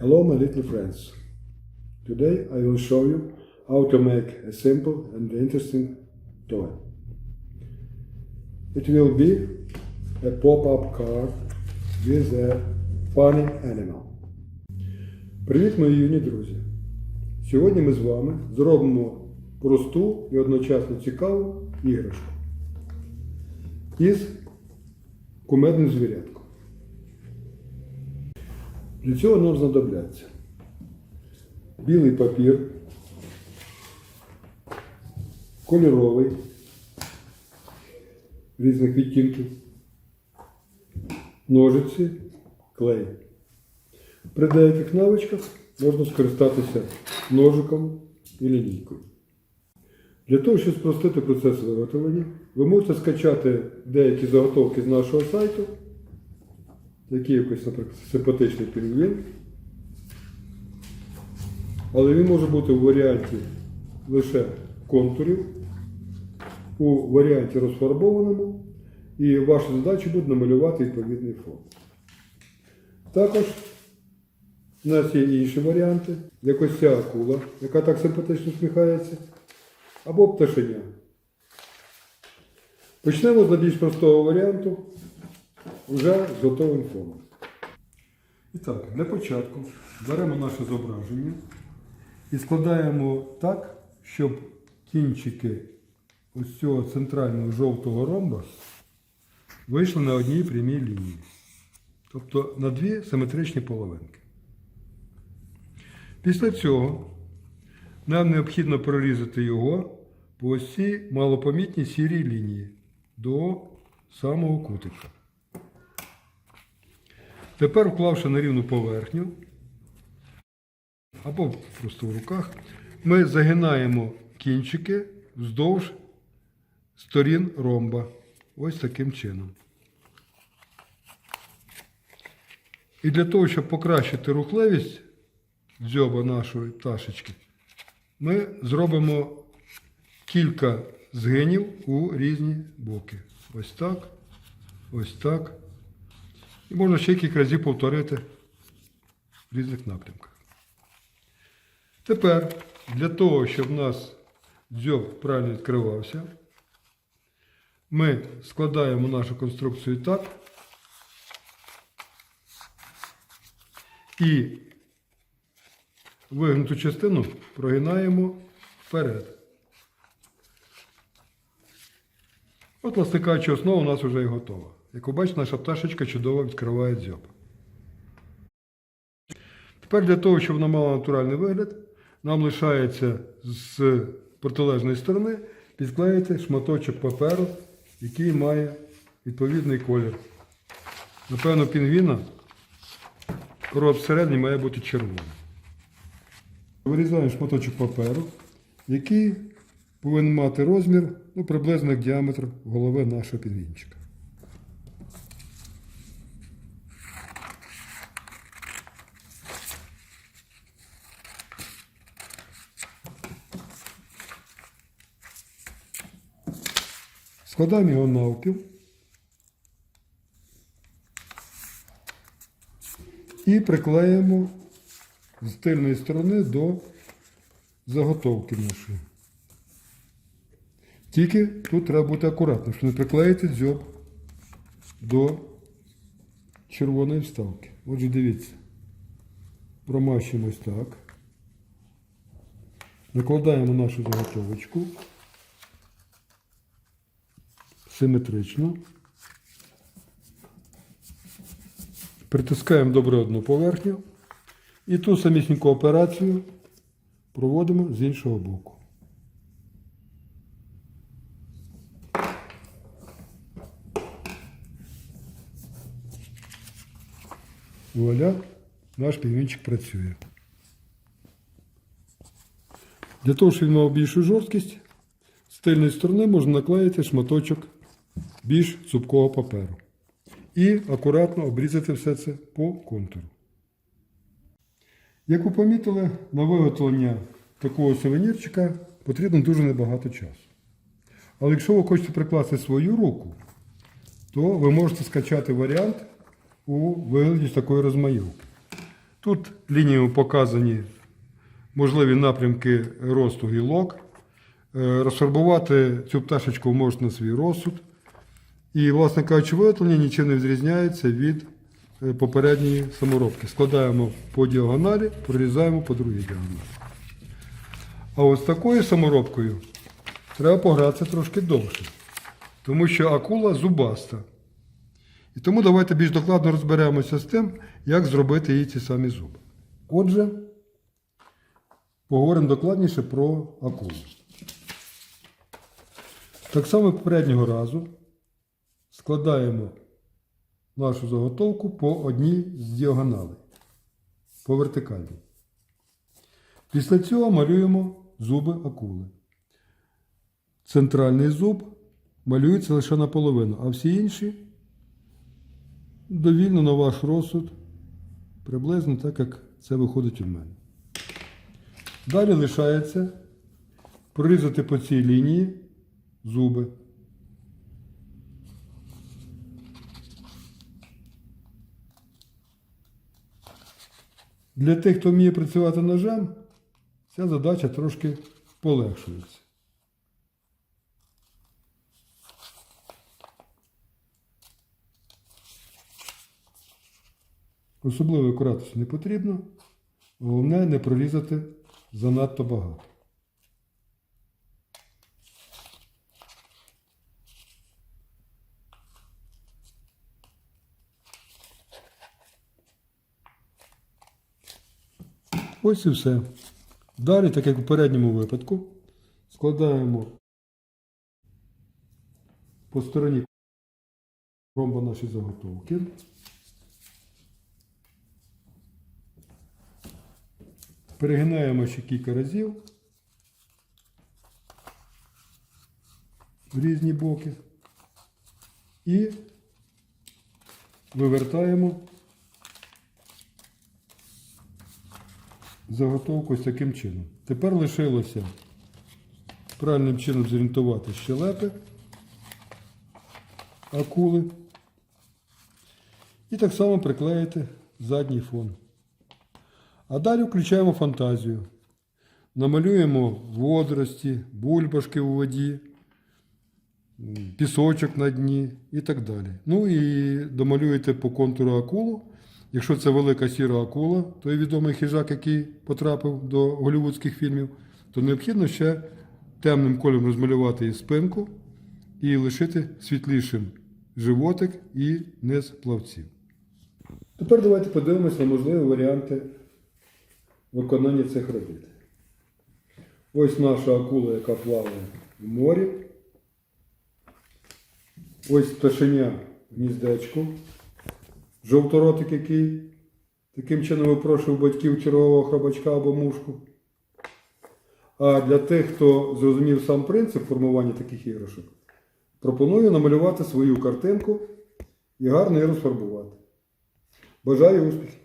Hello my little friends. Today I will show you how to make a simple and interesting toy. It will be a pop-up car with a funny animal. Привіт, мої юні друзі! Сьогодні ми з вами зробимо просту і одночасно цікаву іграшку із кумедним звірятком. Для цього нам знадобляться білий папір, кольоровий різних відтінків, ножиці, клей. При деяких навичках можна скористатися ножиком і лінійкою. Для того, щоб спростити процес виготовлення, ви можете скачати деякі заготовки з нашого сайту, такий якийсь, наприклад, симпатичний пінгвін. Але він може бути у варіанті лише контурів, у варіанті розфарбованому, і ваша задача буде намалювати відповідний фон. Також у нас є інші варіанти, як ось ця акула, яка так симпатично сміхається, або пташеня. Почнемо з найбільш простого варіанту, вже з готовим фоном. І так, для початку беремо наше зображення і складаємо так, щоб кінчики ось цього центрального жовтого ромба вийшли на одній прямій лінії. Тобто на дві симетричні половинки. Після цього нам необхідно прорізати його по ось цій малопомітній сірій лінії до самого кутика. Тепер, вклавши на рівну поверхню, або просто в руках, ми загинаємо кінчики вздовж сторін ромба. Ось таким чином. І для того, щоб покращити рухливість дзьоба нашої пташечки, ми зробимо кілька згинів у різні боки. Ось так, ось так. І можна ще кілька разів повторити в різних напрямках. Тепер для того, щоб у нас дзьоб правильно відкривався, ми складаємо нашу конструкцію так і вигнуту частину прогинаємо вперед. От, власне кажучи, основа у нас вже і готова. Як ви бачите, наша пташечка чудово відкриває дзьоб. Тепер для того, щоб вона мала натуральний вигляд, нам лишається з протилежної сторони підклеїти шматочок паперу, який має відповідний колір. Напевно, пінгвіна короб всередині має бути червоний. Вирізаємо шматочок паперу, який повинен мати розмір ну, приблизно як діаметр голови нашого пінгвінчика. Складаємо його навпіл. І приклеїмо з тильної сторони до заготовки нашої. Тільки тут треба бути акуратним, щоб не приклеїти дзьоб до червоної вставки. Отже, дивіться. Промащуємо ось так. Накладаємо нашу заготовочку симетрично. Притискаємо добре одну поверхню. І ту самісіньку операцію проводимо з іншого боку. Вуаля, наш півінчик працює. Для того, щоб він мав більшу жорсткість, з тильної сторони можна наклеїти шматочок більш цупкого паперу. І акуратно обрізати все це по контуру. Як ви помітили, на виготовлення такого сувенірчика потрібно дуже небагато часу. Але якщо ви хочете прикласти свою руку, то ви можете скачати варіант у вигляді такої розмайовки. Тут лініями показані можливі напрямки росту гілок. Е, Розфарбувати цю пташечку можна на свій розсуд. І, власне кажучи, виготовлення нічим не відрізняється від е, попередньої саморобки. Складаємо по діагоналі, прорізаємо по другій діагоналі. А з такою саморобкою треба погратися трошки довше, тому що акула зубаста. І тому давайте більш докладно розберемося з тим, як зробити їй ці самі зуби. Отже, поговоримо докладніше про акулу. Так само попереднього разу складаємо нашу заготовку по одній з діагоналей, по вертикальній. Після цього малюємо зуби акули. Центральний зуб малюється лише наполовину, а всі інші довільно на ваш розсуд, приблизно так, як це виходить у мене. Далі лишається прорізати по цій лінії зуби. Для тих, хто вміє працювати ножем, ця задача трошки полегшується. Особливої акуратності не потрібно, головне не прорізати занадто багато. Ось і все. Далі, так як у попередньому випадку, складаємо по стороні ромба наші заготовки. Перегинаємо ще кілька разів в різні боки і вивертаємо заготовку ось таким чином. Тепер лишилося правильним чином зорієнтувати щелепи акули і так само приклеїти задній фон. А далі включаємо фантазію. Намалюємо водорості, бульбашки у воді, пісочок на дні і так далі. Ну і домалюєте по контуру акулу. Якщо це велика сіра акула, той відомий хижак, який потрапив до голівудських фільмів, то необхідно ще темним кольором розмалювати і спинку і лишити світлішим животик і низ плавців. Тепер давайте подивимося на можливі варіанти виконання цих робіт. Ось наша акула, яка плаває в морі. Ось пташеня в гніздечку. Жовторотик, який таким чином випрошував батьків чергового хробачка або мушку. А для тих, хто зрозумів сам принцип формування таких іграшок, пропоную намалювати свою картинку і гарно її розфарбувати. Бажаю успіхів!